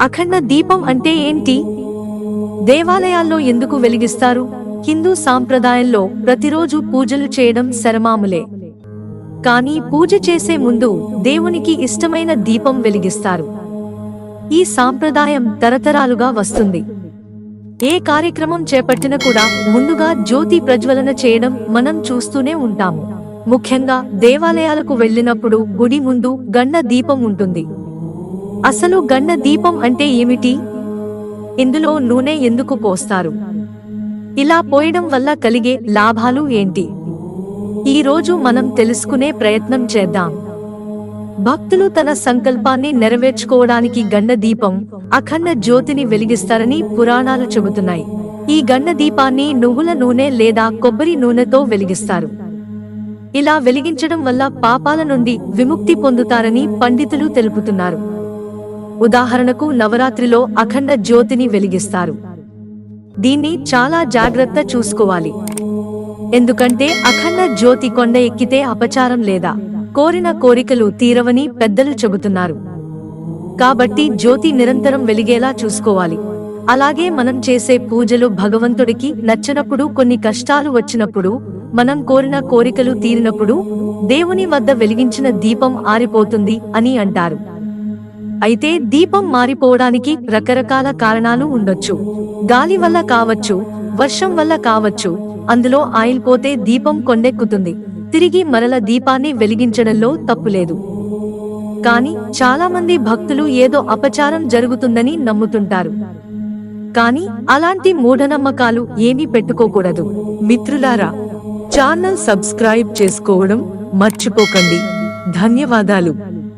అఖండ దీపం అంటే ఏంటి? దేవాలయాల్లో ఎందుకు వెలిగిస్తారు? హిందూ సాంప్రదాయంలో ప్రతిరోజు పూజలు చేయడం శరమాములే. కానీ పూజ చేసే ముందు దేవునికి ఇష్టమైన దీపం వెలిగిస్తారు. ఈ సాంప్రదాయం తరతరాలుగా వస్తుంది. ఏ కార్యక్రమం చేపట్టినా కూడా ముందుగా జ్యోతి ప్రజ్వలన చేయడం మనం చూస్తూనే ఉంటాము. ముఖ్యంగా దేవాలయాలకు వెళ్ళినప్పుడు గుడి ముందు గండ దీపం ఉంటుంది. అసలు గండ దీపం అంటే ఏమిటి? ఇందులో నూనె ఎందుకు పోస్తారు? ఇలా పోయడం వల్ల కలిగే లాభాలు ఏంటి? ఈ రోజు మనం తెలుసుకునే ప్రయత్నం చేద్దాం. భక్తులు తన సంకల్పాన్ని నెరవేర్చుకోవడానికి గండ దీపం అఖండ జ్యోతిని వెలిగిస్తారని పురాణాలు చెబుతున్నాయి. ఈ గండ దీపాన్ని నువ్వుల నూనె లేదా కొబ్బరి నూనెతో వెలిగిస్తారు. ఇలా వెలిగించడం వల్ల పాపాల నుండి విముక్తి పొందుతారని పండితులు తెలుపుతున్నారు. ఉదాహరణకు నవరాత్రిలో అఖండ జ్యోతిని వెలిగిస్తారు. దీన్ని చాలా జాగ్రత్త చూసుకోవాలి. ఎందుకంటే అఖండ జ్యోతి కొండ ఎక్కితే అపచారం లేదా కోరిన కోరికలు తీరవని పెద్దలు చెబుతున్నారు. కాబట్టి జ్యోతి నిరంతరం వెలిగేలా చూసుకోవాలి. అలాగే మనం చేసే పూజలు భగవంతుడికి నచ్చినప్పుడు కొన్ని కష్టాలు వచ్చినప్పుడు మనం కోరిన కోరికలు తీరినప్పుడు దేవుని వద్ద వెలిగించిన దీపం ఆరిపోతుంది అని అంటారు. అయితే దీపం మారిపోవడానికి రకరకాల కారణాలు ఉండొచ్చు. గాలి వల్ల కావచ్చు వర్షం వల్ల కావచ్చు అందులో ఆయిల్ పోతే దీపం కొండెక్కుతుంది. తిరిగి మరల దీపాన్ని వెలిగించడంలో తప్పులేదు. కానీ చాలా మంది భక్తులు ఏదో అపచారం జరుగుతుందని నమ్ముతుంటారు. కానీ అలాంటి మూఢనమ్మకాలు ఏమీ పెట్టుకోకూడదు. మిత్రులారా ఛానల్ సబ్స్క్రైబ్ చేసుకోవడం మర్చిపోకండి. ధన్యవాదాలు.